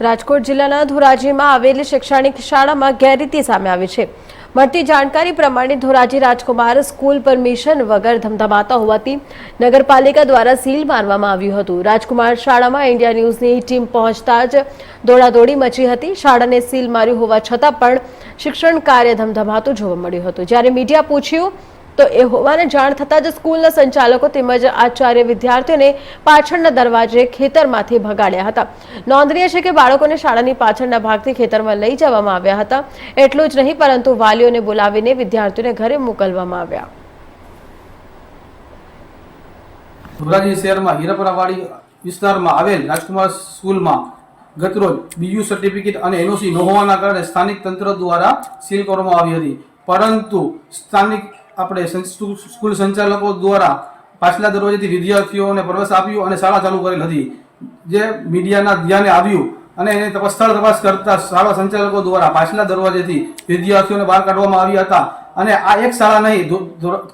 રાજકોટ જિલ્લાના ધોરાજીમાં આવેલી શૈક્ષણિક શાળામાં ગેરરીતિ સામે આવી છે. મળતી જાણકારી પ્રમાણે ધોરાજી રાજકુમાર સ્કૂલ પરમિશન વગર ધમધમાતા હોવાથી નગરપાલિકા દ્વારા સીલ મારવામાં આવ્યું હતું. રાજકુમાર શાળામાં ઇન્ડિયા ન્યૂઝની ટીમ પહોંચતા જ દોડાદોડી મચી હતી. શાળાને સીલ માર્યું હોવા છતાં પણ શિક્ષણ કાર્ય ધમધમાતું જોવા મળ્યું હતું. જ્યારે મીડિયા પૂછ્યું તો એ હોવાને જાણ થતાં જ સ્કૂલના સંચાલકો તેમજ આચાર્ય વિદ્યાર્થીઓને પાછળના દરવાજે ખેતરમાંથી ભગાડ્યા હતા. નોંધનીય છે કે બાળકોને શાળાની પાછળના ભાગથી ખેતરમાં લઈ જવામાં આવ્યા હતા. એટલું જ નહીં, પરંતુ વાલીઓને બોલાવીને વિદ્યાર્થીઓને ઘરે મોકલવામાં આવ્યા. ધોરાજી શહેરમાં હીરાપરાવાડી વિસ્તારમાં આવેલ રાજકુમાર સ્કૂલમાં ગતરોજ બીયુ સર્ટિફિકેટ અને એનઓસી ન હોવાના કારણે સ્થાનિક તંત્ર દ્વારા સીલ કરવામાં આવી હતી. પરંતુ સ્થાનિક આપણે સ્કૂલ સંચાલકો દ્વારા પાછલા દરવાજેથી વિદ્યાર્થીઓને પ્રવેશ આપ્યો અને શાળા ચાલુ કરેલ હતી. જે મીડિયાના ધ્યાને આવ્યું અને એને સ્થળ તપાસ કરતા શાળા સંચાલકો દ્વારા પાછલા દરવાજેથી વિદ્યાર્થીઓને બહાર કાઢવામાં આવ્યા હતા. અને આ એક શાળા નહીં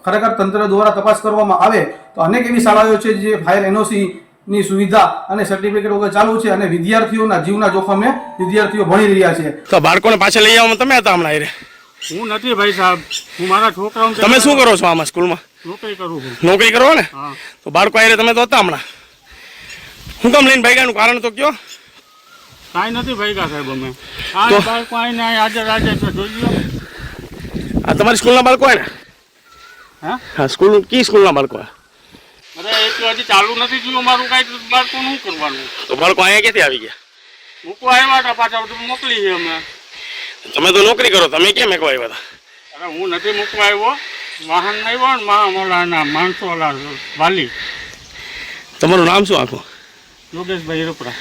ખરેખર તંત્ર દ્વારા તપાસ કરવામાં આવે તો અનેક એવી શાળાઓ છે જે ફાયર એનઓસી ની સુવિધા અને સર્ટિફિકેટ વગર ચાલુ છે અને વિદ્યાર્થીઓના જીવના જોખમે વિદ્યાર્થીઓ ભણી રહ્યા છે. તો બાળકોને પાછળ લઈ આવવામાં તમે હતા હમણાં. હું નથી ભાઈ સાહેબ. હું મારા છોકરાઓને તમે શું કરો છો આમાં સ્કૂલમાં? નોકરી કરું છું. નોકરી કરો ને? હા. તો બાળકો આવી તમે તો હતા હમણાં. હું કામ લઈને ભાગ્યાનું કારણ તો કયો? કાંઈ નથી ભાઈ સાહેબ અમે. આ બાળકો આવીને આજે હાજર જોઈ લો આ તમારી સ્કૂલના બાળકો હોય ને? હા? હા સ્કૂલ કી સ્કૂલના બાળકો હોય અરે એ તો હજી ચાલુ નથી થયું અમારું કાંઈ બાળકો શું કરવાનું? તો બાળકો અહીંયા ક્યાંથી આવી ગયા? મૂકવા આવ્યા હતા પાછા મોકલી છે અમે. તમે તો નોકરી કરો તમે કેમ એકવા આવ્યા હતા? અરે હું નથી મૂકવા આવ્યો. વાહન નહીં આવ્યો ને મા ઓલાના માણસો વાલી. તમારું નામ શું આખું? યોગેશભાઈ રૂપરા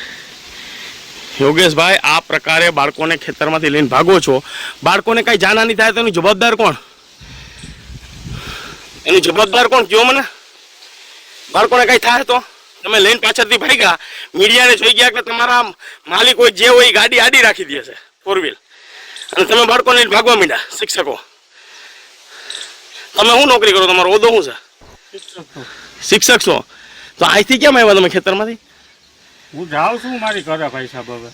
યોગેશભાઈ આ પ્રકારે બાળકોને ખેતરમાંથી લઈને ભાગો છો. બાળકોને કઈ જાનહાની થાય તો એનું જવાબદાર કોણ? એનું જવાબદાર કોણ? કયો મને? બાળકોને કાંઈ થાય તો? તમે લઈને પાછળથી ભાગ્યા મીડિયાને જોઈ ગયા કે તમારા માલિક હોય જે હોય ગાડી આડી રાખી દે છે ફોર વ્હીલ અને તમે બાળકોને ભાગવા માંડ્યા શિક્ષકો. તમે શું નોકરી કરો? તમારો ઓદો શું છે? શિક્ષક છો. તો અહીંથી કેમ આવ્યા તમે ખેતરમાંથી? હું જાઉં છું મારી ઘરે ભાઈ સાહેબ હવે.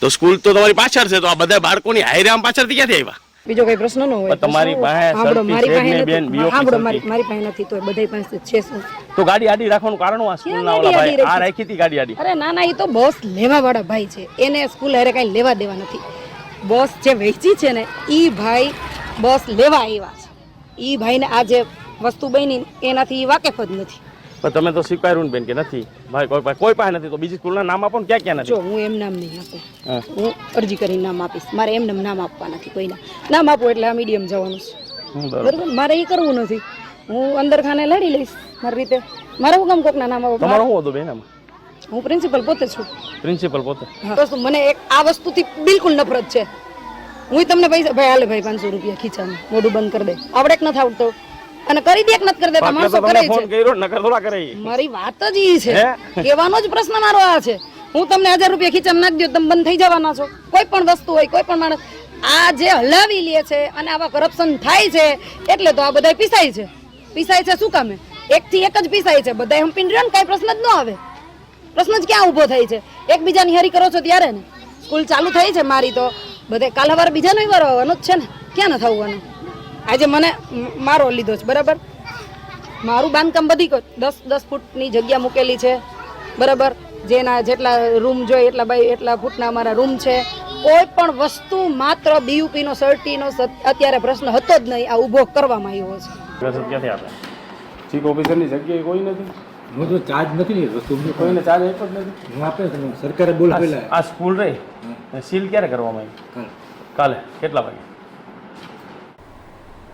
તો સ્કૂલ તો તમારી પાછળ છે તો આ બધા બાળકોની હાઈરે આમ પાછળથી ક્યાંથી આવ્યા? બીજો કોઈ પ્રશ્ન ન હોય. તમારી પાસે સાંભળો, મારી પાસે નથી. બેન, સાંભળો, મારી મારી પાસે નથી તો બધા પાસે છે શું? તો ગાડી આડી રાખવાનું કારણ આ સ્કૂલ ના ઓલા ભાઈ? આ રાખી? રાખી હતી ગાડી આડી. અરે ના ના એ તો બોસ લેવા વાળા ભાઈ છે. એને સ્કૂલ હારે કઈ લેવા દેવા નથી. બોસ જે વેચી છે ને એ ભાઈ બોસ લેવા આવ્યા છે. ઈ ભાઈને આ જે વસ્તુ બની એનાથી એ વાકેફ જ નથી. પણ તમે તો સ્વીકાર્યું બેન કે નથી? ભાઈ કોઈ ભાઈ કોઈ પાસે નથી તો બીજી સ્કૂલના નામ આપો ને ક્યાં ક્યાં જો નથી હું એમ નામ નહીં આપું. હું. અરજી કરીને નામ આપીશ. મારે એમને નામ આપવા નથી કોઈના. નામ આપું એટલે આ મીડિયમ જવાનું છે. બરોબર. બરોબર? મારે એ કરવું નથી. હું અંદર ખાને લડી લઈશ મારી રીતે. મારે હું કામ કોકના નામ આપો? તમારો શું હતો બેન આમાં? હું પ્રિન્સિપલ પોતે છું. પ્રિન્સિપલ પોતે. વસ્તુ મને એક આ વસ્તુથી બિલકુલ નફરત છે. હું તમને પૈસા ભાઈ હાલે ભાઈ પાંચસો રૂપિયા ખીચામાં. મોઢું બંધ કરી દે. આવડે નથી આવડતો? અને કરી દે કે નથી કરી દેતા માણસો કરે છે. મારી વાત જ ઈ છે? કહેવાનો જ પ્રશ્ન મારો આ છે. હું તમને હજાર રૂપિયા ખીચામાં નાખી દો તમે બંધ થઈ જવાના છો. કોઈ પણ વસ્તુ હોય કોઈ પણ માણસ આ જે હલાવી લે છે અને આવા કરપ્શન થાય છે એટલે તો આ બધા પીસાય છે. પીસાય છે શું કામે? એક થી એક જ પીસાય છે. બધા હંપીને રહ્યો ને કાંઈ પ્રશ્ન જ ન આવે. પ્રશ્ન જ ક્યાં ઊભો થાય છે? એકબીજાની હરી કરો છો ત્યારે ને? સ્કૂલ ચાલુ થઈ છે મારી તો. બધે કાલ સવારે બીજાનો વાર આવવાનો જ છે ને? ક્યાં ન થવાનું આજે મને મારો લીધો છે, બરાબર? મારું બાંધકામ બધી દસ દસ ફૂટની જગ્યા મૂકેલી છે, બરાબર? જેના જેટલા રૂમ જોઈએ એટલા બાય, એટલા ફૂટના અમારા રૂમ છે. કોઈ પણ વસ્તુ માત્ર બીયુપીનો સર્ટીનો અત્યારે પ્રશ્ન હતો જ નહીં, આ ઊભો કરવામાં આવ્યો છે. ચીફ ઓફિસરની જગ્યાએ કોઈ નથી? હું તો ચાર્જ નથી લીધો તમને કોઈને ચાર્જ આપ્યો જ નથી. હું આપે સરકારે બોલાવેલા આ સ્કૂલ રહી? સીલ ક્યારે કરવામાં આવી? કાલે. કેટલા વાગે?